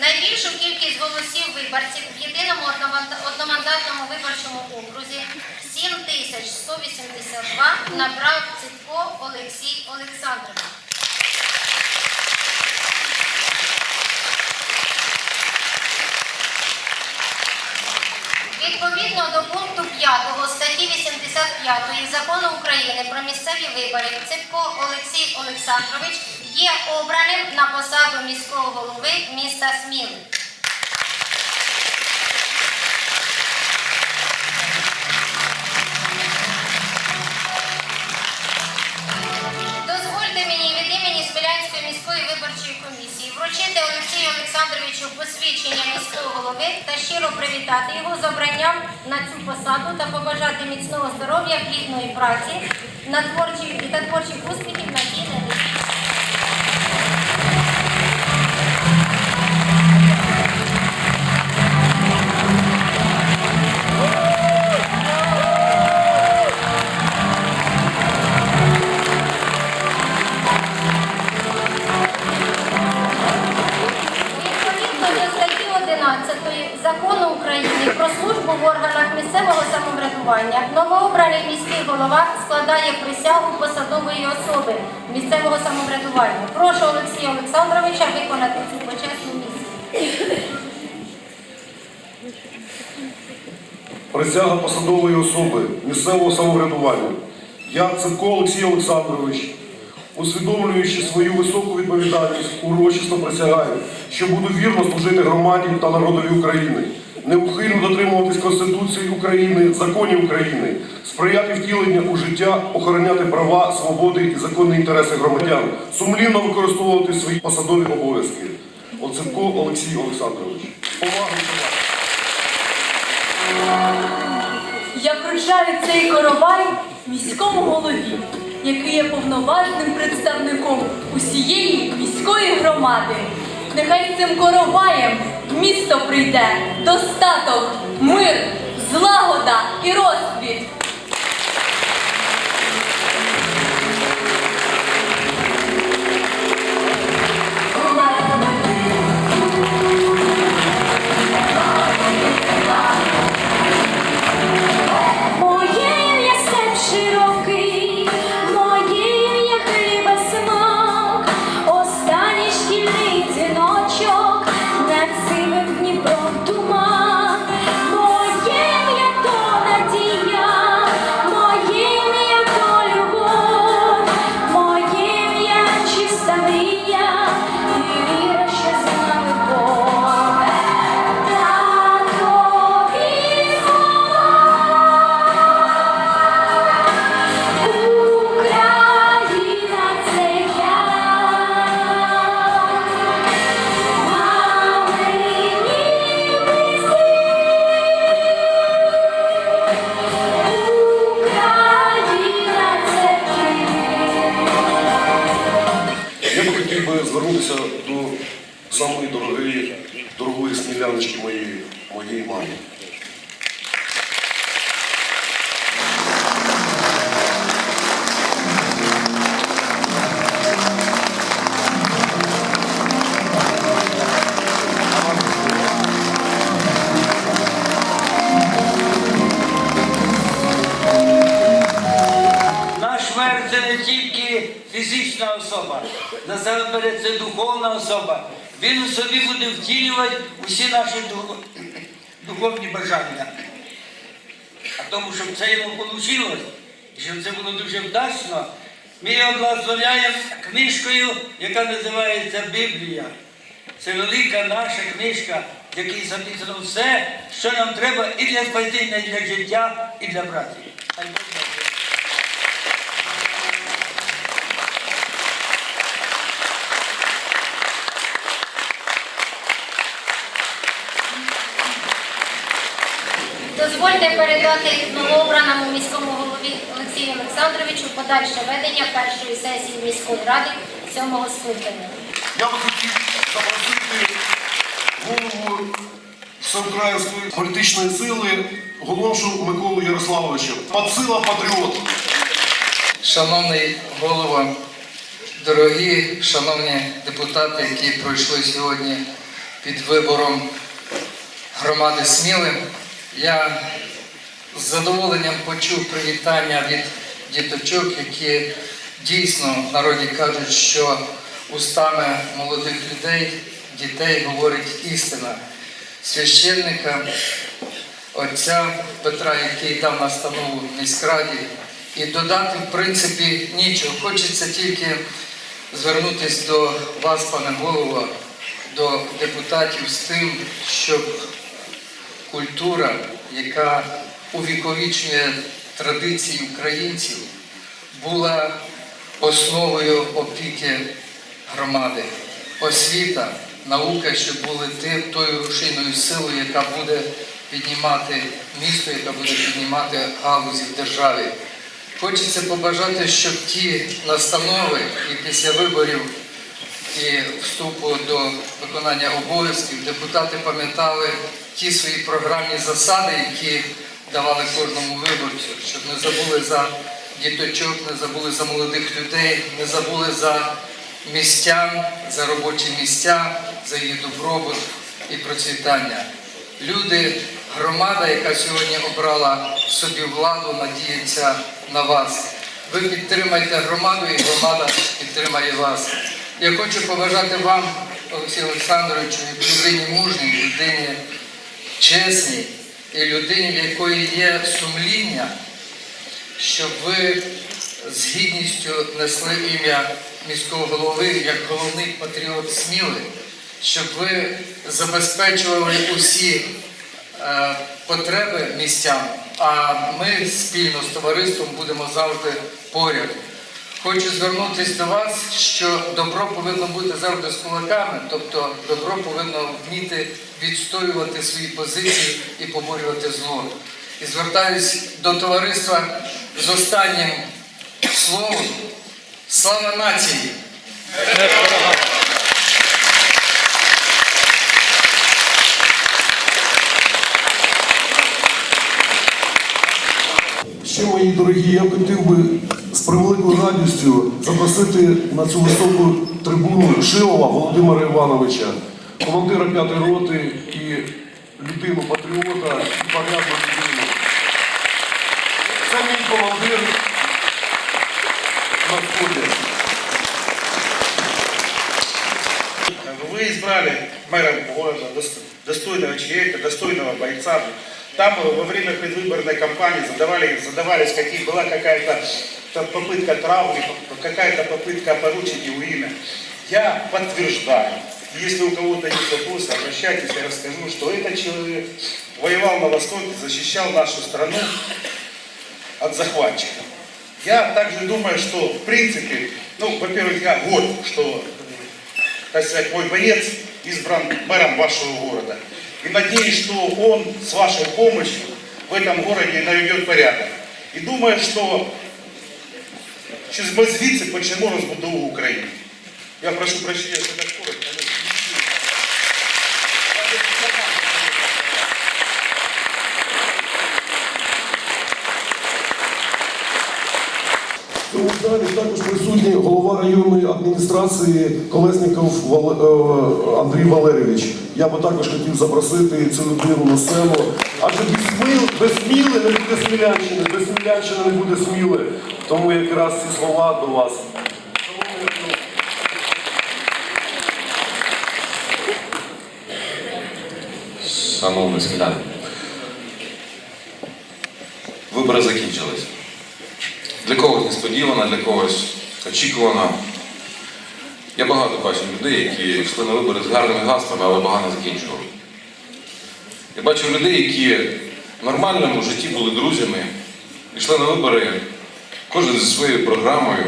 Найбільшу кількість голосів виборців в єдиному одноманда- одномандатному виборчому окрузі 7182 набрав Цитко Олексій Олександрович. Відповідно до пункту 5 статті 85 Закону України про місцеві вибори Цитко Олексій Олександрович є обраним на посаду міського голови міста Сміли. Дозвольте мені від імені Смілянської міської виборчої комісії вручити Олексію Олександровичу посвідчення міського голови та щиро привітати його з обранням на цю посаду та побажати міцного здоров'я, плідної праці на творчих і та творчих успіхів на самоврядування. Прошу Олексія Олександровича виконати цю почесну місію. Присяга посадової особи місцевого самоврядування. Я, Цитко Олексій Олександрович, усвідомлюючи свою високу відповідальність, урочисто присягаю, що буду вірно служити громаді та народові України, неухильно дотримуватись Конституції України, законів України, сприяти втіленню у життя, охороняти права, свободи і законні інтереси громадян, сумлінно використовувати свої посадові обов'язки. Оцитко Олексій Олександрович. Повагу. Я вручаю цей коровай міському голові, який є повноважним представником усієї міської громади. Нехай цим короваєм місто прийде достаток, мир, злагода і розквіт. Звернутися до самої дорогої, дорогої сміляночки моєї, моєї мами. Фізична особа, насамперед це духовна особа. Він у собі буде втілювати усі наші дух- духовні бажання. А тому, щоб це йому вийшло, і щоб це було дуже вдачно, ми його благословляємо книжкою, яка називається Біблія. Це велика наша книжка, в якій записано все, що нам треба і для спасіння, і для життя, і для праці. Дозвольте передати новообраному міському голові Олексію Олександровичу подальше ведення першої сесії міської ради сьомого скликання. Я би хотів запросити голову Всеукраїнської політичної сили Голомшу Миколу Ярославовича. Подсила патріот. Шановний голова, дорогі шановні депутати, які пройшли сьогодні під вибором громади Сміли. Я з задоволенням почув привітання від діточок, які дійсно в народі кажуть, що устами молодих людей, дітей говорить істина священника, отця Петра, який дав настанову в міськраді. І додати, в принципі, нічого. Хочеться тільки звернутися до вас, пане голово, до депутатів з тим, щоб культура, яка увіковічує традиції українців, була основою опіки громади. Освіта, наука, щоб були тою рушійною силою, яка буде піднімати місто, яка буде піднімати галузі в державі. Хочеться побажати, щоб ті настанови і після виборів і вступу до виконання обов'язків депутати пам'ятали ті свої програмні засади, які давали кожному виборцю, щоб не забули за діточок, не забули за молодих людей, не забули за містян, за робочі місця, за їх добробут і процвітання. Люди, громада, яка сьогодні обрала собі владу, надіється на вас. Ви підтримайте громаду, і громада підтримає вас. Я хочу побажати вам, Олексію Олександровичу, людині мужній, людині чесній і людині, в якої є сумління, щоб ви з гідністю несли ім'я міського голови як головний патріот Сміли, щоб ви забезпечували усі е, потреби містян, а ми спільно з товариством будемо завжди поряд. Хочу звернутися до вас, що добро повинно бути завжди з кулаками, тобто добро повинно вміти відстоювати свої позиції і поборювати зло. І звертаюсь до товариства з останнім словом. Слава нації! Ще, мої дорогі, я хотів би з превеликою радістю запросити на цю високу трибуну Шилова Володимира Івановича, командира п'ятої роти і людину патріота і порядну людину. Це мій командир на сході. Вы избрали мэром города дос- достойного человека, достойного бойца. Там э, во время предвыборной кампании задавали, задавались, какие, была какая-то та- попытка травли, п- какая-то попытка поручить его имя. Я подтверждаю, если у кого-то есть вопросы, обращайтесь, я расскажу, что этот человек воевал на Востоке, защищал нашу страну от захватчиков. Я также думаю, что в принципе, ну, во-первых, я горд, что так сказать, мой боец избран мэром вашего города. И надеюсь, что он с вашей помощью в этом городе наведет порядок. И думаю, что через звідси почнемо розбудову України. Я прошу прощения за так коротко. Залі також присутній голова районної адміністрації Колесніков е, Андрій Валерійович. Я би також хотів запросити цю людину на сцену. Адже без, сміл, без сміли не буде смілянщини, без смілянщини не буде сміли. Тому якраз ці слова до вас. Шановні сміляни, вибори закінчились. Для когось несподівано, для когось очікувано. Я багато бачив людей, які йшли на вибори з гарними гаслами, але погано закінчували. Я бачив людей, які в нормальному житті були друзями, йшли на вибори, кожен зі своєю програмою,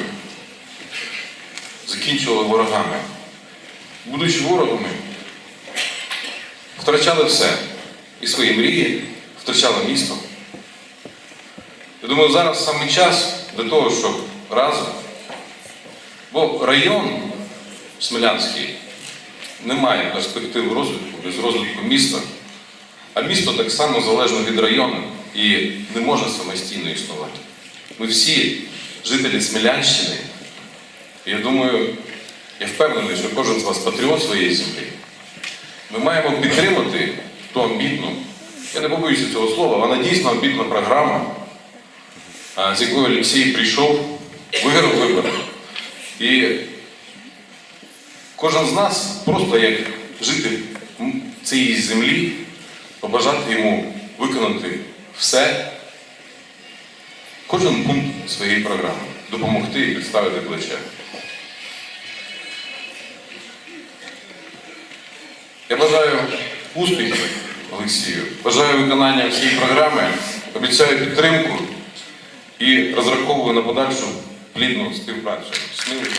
закінчували ворогами. Будучи ворогами, втрачали все. І свої мрії, втрачали місто. Я думаю, зараз саме час для того, щоб разом. Бо район Смілянський не має перспектив розвитку без розвитку міста. А місто так само залежно від району і не може самостійно існувати. Ми всі жителі Смілянщини. Я думаю, я впевнений, що кожен з вас патріот своєї землі. ми маємо підтримати ту амбітну, я не побоюся цього слова, вона дійсно амбітна програма, з якою Олексій прийшов, виграв вибори. І кожен з нас просто як житель цієї землі, побажати йому виконати все, кожен пункт своєї програми, допомогти і підставити плече. Я бажаю успіхів Олексію, бажаю виконання всієї програми, обіцяю підтримку і розраховую на подальшу плідну співпрацю. Сміливо.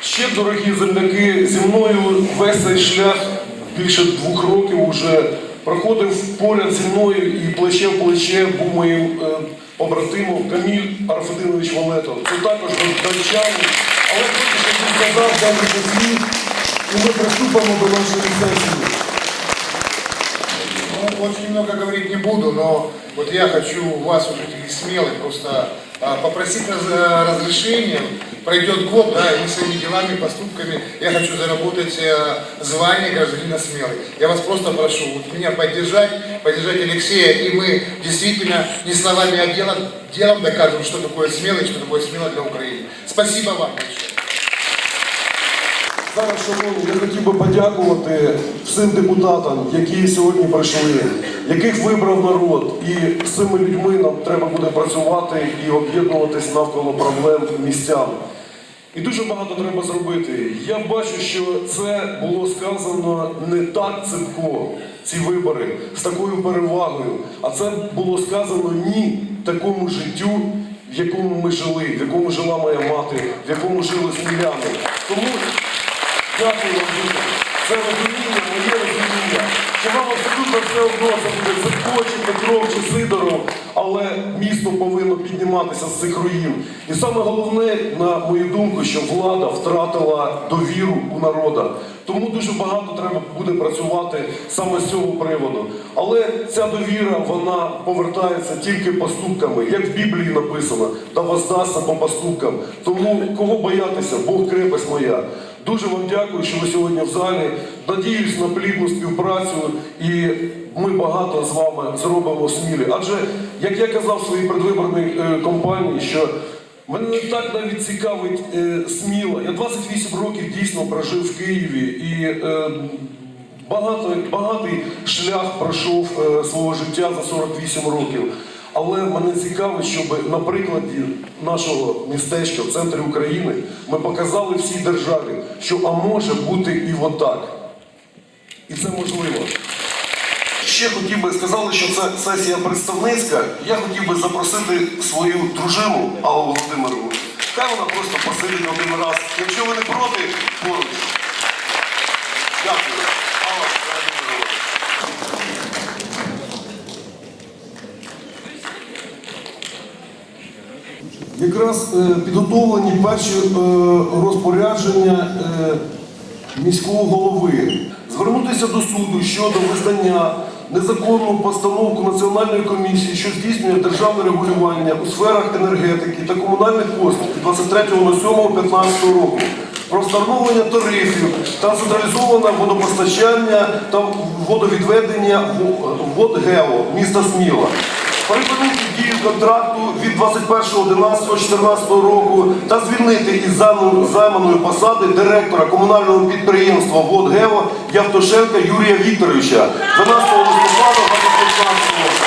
Ще, дорогі земляки, зі мною весь цей шлях більше двох років уже проходив поряд зі мною і плече в плече був моїм е, побратимом Каміль Арфединович Валетов. Це також дончанин, але він сказав декілька слів, і ми приступимо до нашої сесії. Ну, очень много говорить не буду, но вот я хочу вас, у жителей Смелы, просто а, попросить раз- э, разрешения. Пройдет год, да, и мы своими делами, поступками, я хочу заработать э, звание гражданина Смелы. Я вас просто прошу вот меня поддержать, поддержать Алексея, и мы действительно не словами, а делом, делом докажем, что такое Смелый, что такое Смела для Украины. Спасибо вам большое. Зараз, шановні, я хотів би подякувати всім депутатам, які сьогодні прийшли, яких вибрав народ. І з цими людьми нам треба буде працювати і об'єднуватись навколо проблем містян. І дуже багато треба зробити. Я бачу, що це було сказано не так ципко, ці вибори, з такою перевагою. А це було сказано ні такому життю, в якому ми жили, в якому жила моя мати, в якому жили сміляни. Тому Дякую вам дуже. Це розуміння, моє розуміння. Що вам абсолютно все одно це буде Садко, чи Петров, чи Сидоров, але місто повинно підніматися з цих руїн. І саме головне, на мою думку, що влада втратила довіру у народа. Тому дуже багато треба буде працювати саме з цього приводу. Але ця довіра вона повертається тільки поступками, як в Біблії написано, та воздасться по поступкам. Тому кого боятися, Бог крепость моя. Дуже вам дякую, що ви сьогодні в залі. Надіюсь на плідну співпрацю і ми багато з вами зробимо смілі. Адже, як я казав своїй предвиборній е, кампанії, що мене не так навіть цікавить е, сміла. Я 28 років дійсно прожив в Києві і е, багато, багатий шлях пройшов е, свого життя за 48 років. Але мене цікавить, щоб на прикладі нашого містечка в центрі України ми показали всій державі, що а може бути і отак. І це можливо. Ще хотів би сказали, що це сесія представницька. Я хотів би запросити свою дружину Аллу Володимировну. Хай вона просто посидить один раз. Якщо ви не проти, поруч. Дякую. Якраз е, підготовлені перші е, розпорядження е, міського голови. Звернутися до суду щодо визнання незаконну постановку Національної комісії, що здійснює державне регулювання у сферах енергетики та комунальних послуг від 23.07.15 року про встановлення тарифів та централізоване водопостачання та водовідведення ВодГео міста Сміла. Припинити дію контракту від 21.11.14 року та звільнити із займаної- посади директора комунального підприємства «Водгео» Явтошенка Юрія Вікторовича 12 листопада 2015 року.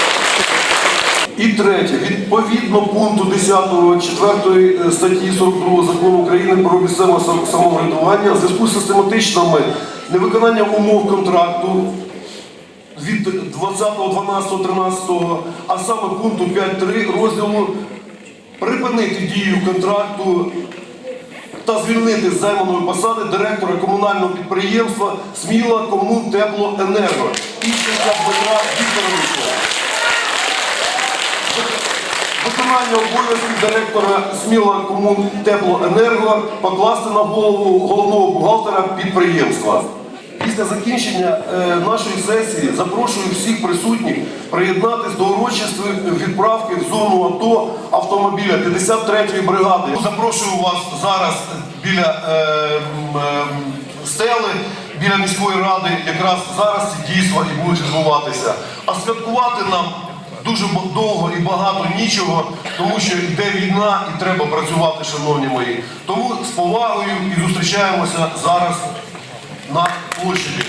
І третє, відповідно пункту 10 4 статті 42 закону України про місцеве самоврядування в зв'язку з систематичними невиконанням умов контракту від 20.12.13, а саме пункту 5.3 розділу припинити дію контракту та звільнити з займаної посади директора комунального підприємства Сміла Комунтеплоенерго Іщенка Дмитра Вікторовича. Виконання обов'язків директора Сміла Комунтеплоенерго покласти на голову головного бухгалтера підприємства. Після закінчення е, нашої сесії запрошую всіх присутніх приєднатись до урочистої відправки в зону АТО автомобіля 53-ї бригади. Запрошую вас зараз біля е, е, стели, біля міської ради. Якраз зараз ці дійства і будуть відбуватися. А святкувати нам дуже довго і багато нічого, тому що йде війна і треба працювати, шановні мої. Тому з повагою і зустрічаємося зараз на площаді.